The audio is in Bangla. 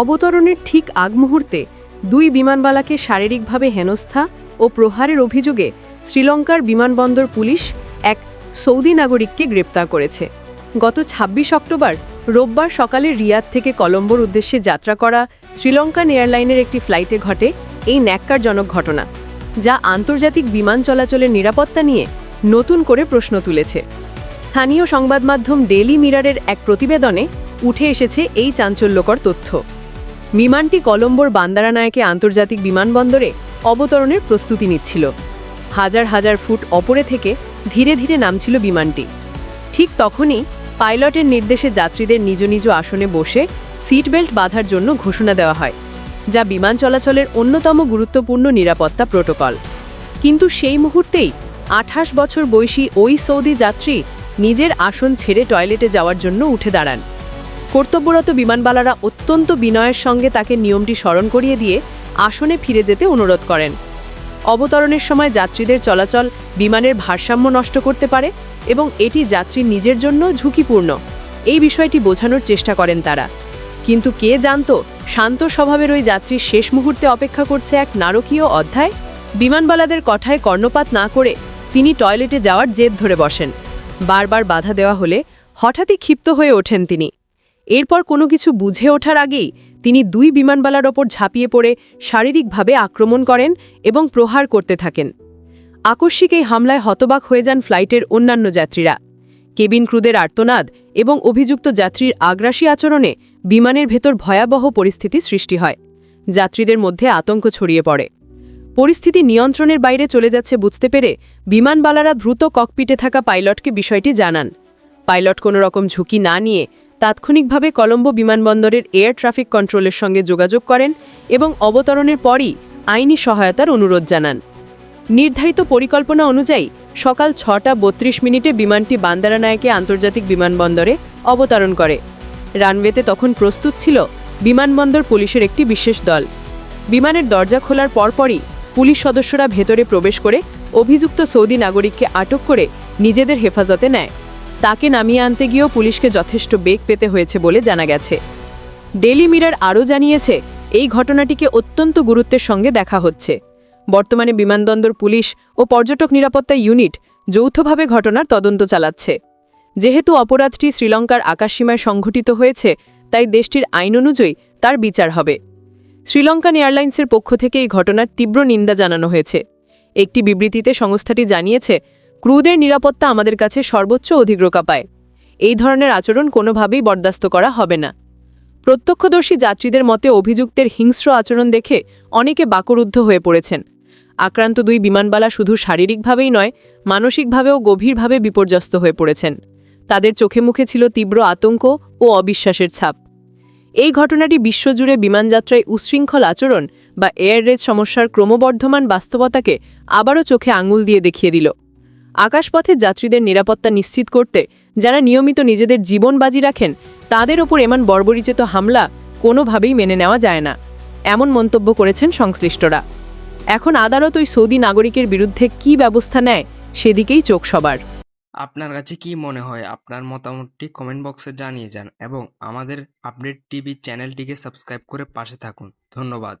অবতরণের ঠিক আগ মুহূর্তে দুই বিমানবালাকে শারীরিকভাবে হেনস্থা ও প্রহারের অভিযোগে শ্রীলঙ্কার বিমানবন্দর পুলিশ এক সৌদি নাগরিককে গ্রেপ্তার করেছে। গত ২৬ অক্টোবর রোববার সকালে রিয়াদ থেকে কলম্বোর উদ্দেশ্যে যাত্রা করা শ্রীলঙ্কান এয়ারলাইনের একটি ফ্লাইটে ঘটে এই ন্যাক্কারজনক ঘটনা, যা আন্তর্জাতিক বিমান চলাচলের নিরাপত্তা নিয়ে নতুন করে প্রশ্ন তুলেছে। স্থানীয় সংবাদ মাধ্যম ডেইলি মিরারের এক প্রতিবেদনে উঠে এসেছে এই চাঞ্চল্যকর তথ্য। বিমানটি কলম্বোর বান্দারানায়কে আন্তর্জাতিক বিমানবন্দরে অবতরণের প্রস্তুতি নিচ্ছিল। হাজার হাজার ফুট অপরে থেকে ধীরে ধীরে নামছিল বিমানটি। ঠিক তখনই পাইলটের নির্দেশে যাত্রীদের নিজ নিজ আসনে বসে সিট বেল্ট বাঁধার জন্য ঘোষণা দেওয়া হয়, যা বিমান চলাচলের অন্যতম গুরুত্বপূর্ণ নিরাপত্তা প্রোটোকল। কিন্তু সেই মুহূর্তেই আঠাশ বছর বয়সী ওই সৌদি যাত্রী নিজের আসন ছেড়ে টয়লেটে যাওয়ার জন্য উঠে দাঁড়ান। কর্তব্যরত বিমানবালারা অত্যন্ত বিনয়ের সঙ্গে তাকে নিয়মটি স্মরণ করিয়ে দিয়ে আসনে ফিরে যেতে অনুরোধ করেন। অবতরণের সময় যাত্রীদের চলাচল বিমানের ভারসাম্য নষ্ট করতে পারে এবং এটি যাত্রীর নিজের জন্য ঝুঁকিপূর্ণ। এই বিষয়টি বোঝানোর চেষ্টা করেন তারা। কিন্তু কে জানত, শান্ত স্বভাবের ওই যাত্রীর শেষ মুহূর্তে অপেক্ষা করছে এক নারকীয় অধ্যায়? বিমানবালাদের কথায় কর্ণপাত না করে তিনি টয়লেটে যাওয়ার জেদ ধরে বসেন। বারবার বাধা দেওয়া হলে হঠাৎই ক্ষিপ্ত হয়ে ওঠেন তিনি। এরপর কোনো কিছু বুঝে ওঠার আগেই তিনি দুই বিমানবালার ওপর ঝাঁপিয়ে পড়ে শারীরিকভাবে আক্রমণ করেন এবং প্রহার করতে থাকেন। আকস্মিক এই হামলায় হতবাক হয়ে যান ফ্লাইটের অন্যান্য যাত্রীরা। কেবিন ক্রুদের আর্তনাদ এবং অভিযুক্ত যাত্রীর আগ্রাসী আচরণে বিমানের ভেতর ভয়াবহ পরিস্থিতি সৃষ্টি হয়। যাত্রীদের মধ্যে আতঙ্ক ছড়িয়ে পড়ে। পরিস্থিতি নিয়ন্ত্রণের বাইরে চলে যাচ্ছে বুঝতে পেরে বিমানবালারা দ্রুত ককপিটে থাকা পাইলটকে বিষয়টি জানান। পাইলট কোনো রকম ঝুঁকি না নিয়ে তাৎক্ষণিকভাবে কলম্বো বিমানবন্দরের এয়ার ট্রাফিক কন্ট্রোলের সঙ্গে যোগাযোগ করেন এবং অবতরণের পরই আইনি সহায়তার অনুরোধ জানান। নির্ধারিত পরিকল্পনা অনুযায়ী সকাল ছটা বত্রিশ মিনিটে বিমানটি বান্দারানায়কে আন্তর্জাতিক বিমানবন্দরে অবতরণ করে। রানওয়েতে তখন প্রস্তুত ছিল বিমানবন্দর পুলিশের একটি বিশেষ দল। বিমানের দরজা খোলার পরপরই পুলিশ সদস্যরা ভেতরে প্রবেশ করে অভিযুক্ত সৌদি নাগরিককে আটক করে নিজেদের হেফাজতে নেয়। তাকে নামিয়ে আনতে গিয়েও পুলিশকে যথেষ্ট বেগ পেতে হয়েছে বলে জানা গেছে। ডেলি মিরার আরও জানিয়েছে, এই ঘটনাটিকে অত্যন্ত গুরুত্বের সঙ্গে দেখা হচ্ছে। বর্তমানে বিমানবন্দর পুলিশ ও পর্যটক নিরাপত্তা ইউনিট যৌথভাবে ঘটনার তদন্ত চালাচ্ছে। যেহেতু অপরাধটি শ্রীলঙ্কার আকাশসীমায় সংঘটিত হয়েছে, তাই দেশটির আইন অনুযায়ী তার বিচার হবে। শ্রীলঙ্কান এয়ারলাইন্সের পক্ষ থেকে এই ঘটনার তীব্র নিন্দা জানানো হয়েছে। একটি বিবৃতিতে সংস্থাটি জানিয়েছে ক্রুদের নিরাপত্তা আমাদের কাছে সর্বোচ্চ অধিগ্রকা পায়। এই ধরনের আচরণ কোনোভাবেই বরদাস্ত করা হবে না। প্রত্যক্ষদর্শী যাত্রীদের মতে অভিযুক্তের হিংস্র আচরণ দেখে অনেকে বাকরুদ্ধ হয়ে পড়েছেন। আক্রান্ত দুই বিমানবালা শুধু শারীরিকভাবেই নয়, মানসিকভাবেও গভীরভাবে বিপর্যস্ত হয়ে পড়েছেন। তাদের চোখে মুখে ছিল তীব্র আতঙ্ক ও অবিশ্বাসের ছাপ। এই ঘটনাটি বিশ্বজুড়ে বিমানযাত্রায় উচ্ছৃঙ্খল আচরণ বা এয়ার রেজ সমস্যার ক্রমবর্ধমান বাস্তবতাকে আবারও চোখে আঙুল দিয়ে দেখিয়ে দিল। আকাশপথে যাত্রীদের নিরাপত্তা নিশ্চিত করতে যারা নিয়মিত নিজেদের জীবন বাজি রাখেন, তাদের ওপর এমন বর্বরিচিত হামলা কোনোভাবেই মেনে নেওয়া যায় না, এমন মন্তব্য করেছেন সংশ্লিষ্টরা। এখন আদালত ওই সৌদি নাগরিকের বিরুদ্ধে কী ব্যবস্থা নেয়, সেদিকেই চোখ সবার। আপনার কাছে কি মনে হয়? আপনার মতামতটি কমেন্ট বক্সে জানিয়ে যান এবং আমাদের আপডেট টিভি চ্যানেলটিকে সাবস্ক্রাইব করে পাশে থাকুন। ধন্যবাদ।